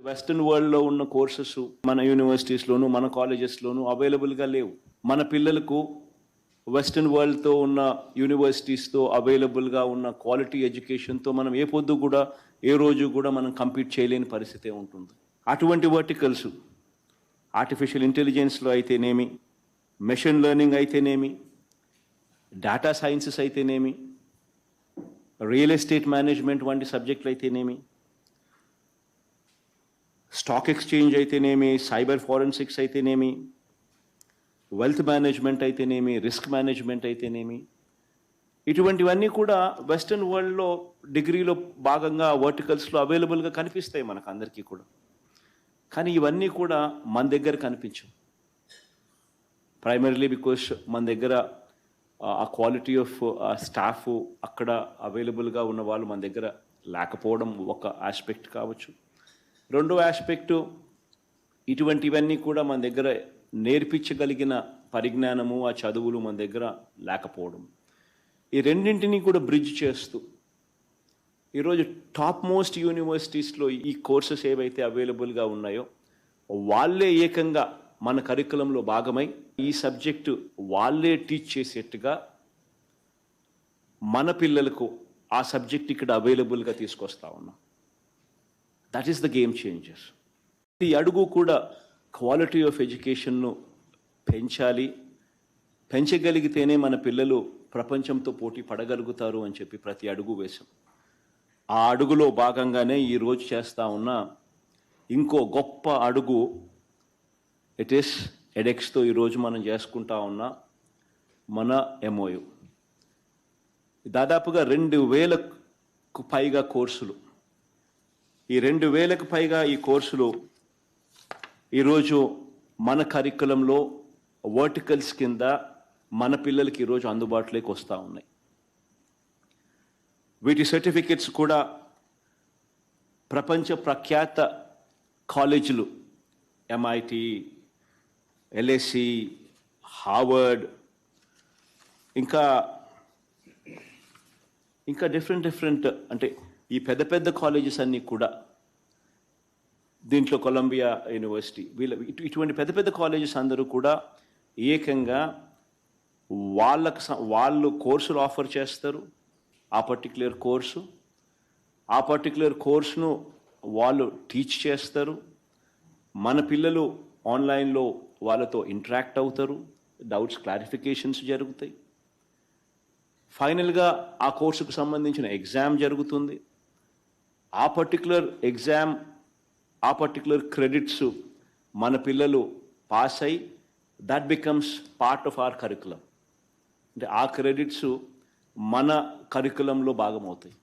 Western వరల్డ్లో ఉన్న courses మన యూనివర్సిటీస్లోను మన కాలేజెస్లోను అవైలబుల్గా లేవు. మన పిల్లలకు వెస్ట్రన్ వరల్డ్తో ఉన్న యూనివర్సిటీస్తో అవైలబుల్గా ఉన్న క్వాలిటీ ఎడ్యుకేషన్తో మనం ఏ పొద్దు కూడా ఏ రోజు కూడా మనం కంపీట్ చేయలేని పరిస్థితే ఉంటుంది. అటువంటి వర్టికల్స్ ఆర్టిఫిషియల్ ఇంటెలిజెన్స్లో అయితేనేమి మెషిన్ లెర్నింగ్ అయితేనేమి డేటా సైన్సెస్ అయితేనేమి రియల్ ఎస్టేట్ మేనేజ్మెంట్ వంటి సబ్జెక్టులు అయితేనేమి? స్టాక్ ఎక్స్చేంజ్ అయితేనేమి? సైబర్ ఫారెన్సిక్స్ అయితేనేమి? వెల్త్ మేనేజ్మెంట్ అయితేనేమి? రిస్క్ మేనేజ్మెంట్ అయితేనేమి? ఇటువంటివన్నీ కూడా వెస్ట్రన్ వరల్డ్లో డిగ్రీలో భాగంగా వర్టికల్స్లో అవైలబుల్గా కనిపిస్తాయి మనకు అందరికీ కూడా. కానీ ఇవన్నీ కూడా మన దగ్గర కనిపించవు. ప్రైమరీలీ బికాస్ మన దగ్గర ఆ క్వాలిటీ ఆఫ్ స్టాఫ్ అక్కడ అవైలబుల్గా ఉన్న వాళ్ళు మన దగ్గర లేకపోవడం ఒక ఆస్పెక్ట్ కావచ్చు. రెండో ఆస్పెక్టు ఇటువంటివన్నీ కూడా మన దగ్గర నేర్పించగలిగిన పరిజ్ఞానము ఆ చదువులు మన దగ్గర లేకపోవడం. ఈ రెండింటినీ కూడా బ్రిడ్జ్ చేస్తూ ఈరోజు టాప్ మోస్ట్ యూనివర్సిటీస్లో ఈ కోర్సెస్ ఏవైతే అవైలబుల్గా ఉన్నాయో వాళ్ళే ఏకంగా మన కరికులంలో భాగమై ఈ సబ్జెక్టు వాళ్ళే టీచ్ చేసేట్టుగా మన పిల్లలకు ఆ సబ్జెక్ట్ ఇక్కడ అవైలబుల్గా తీసుకొస్తా ఉన్నాం. That is the game changes ఈ అడుగు కూడా క్వాలిటీ ఆఫ్ ఎడ్యుకేషన్ను పెంచాలి. పెంచగలిగితేనే మన పిల్లలు ప్రపంచంతో పోటీ పడగలుగుతారు అని చెప్పి ప్రతి అడుగు వేశాం. ఆ అడుగులో భాగంగానే ఈరోజు చేస్తా ఉన్న ఇంకో గొప్ప అడుగు ఇట్ ఈస్ ఎడెక్స్తో ఈరోజు మనం చేసుకుంటా ఉన్న మన ఎంఓయు దాదాపుగా రెండు వేలకు పైగా కోర్సులు. ఈ రెండు వేలకు పైగా ఈ కోర్సులు ఈరోజు మన కరికులంలో వర్టికల్స్ కింద మన పిల్లలకి ఈరోజు అందుబాటులోకి వస్తూ ఉన్నాయి. వీటి సర్టిఫికెట్స్ కూడా ప్రపంచ ప్రఖ్యాత కాలేజీలు ఎంఐటి ఎల్ఏసి హార్వర్డ్ ఇంకా ఇంకా డిఫరెంట్ డిఫరెంట్ అంటే ఈ పెద్ద పెద్ద కాలేజెస్ అన్నీ కూడా దీంట్లో కొలంబియా యూనివర్సిటీ వీళ్ళ ఇటు- ఇటువంటి పెద్ద పెద్ద కాలేజెస్ అందరూ కూడా ఏకంగా వాళ్ళకు వాళ్ళు కోర్సులు ఆఫర్ చేస్తారు. ఆ పర్టిక్యులర్ కోర్సు ఆ పర్టిక్యులర్ కోర్సును వాళ్ళు టీచ్ చేస్తారు. మన పిల్లలు ఆన్లైన్లో వాళ్ళతో ఇంటరాక్ట్ అవుతారు డౌట్స్ క్లారిఫికేషన్స్ జరుగుతాయి. ఫైనల్గా ఆ కోర్సుకు సంబంధించిన ఎగ్జామ్ జరుగుతుంది. ఆ పర్టికులర్ ఎగ్జామ్ ఆ పర్టికులర్ క్రెడిట్స్ మన పిల్లలు పాస్ అయి that becomes part of our curriculum అంటే ఆ క్రెడిట్స్ మన కరికులంలో భాగమవుతాయి.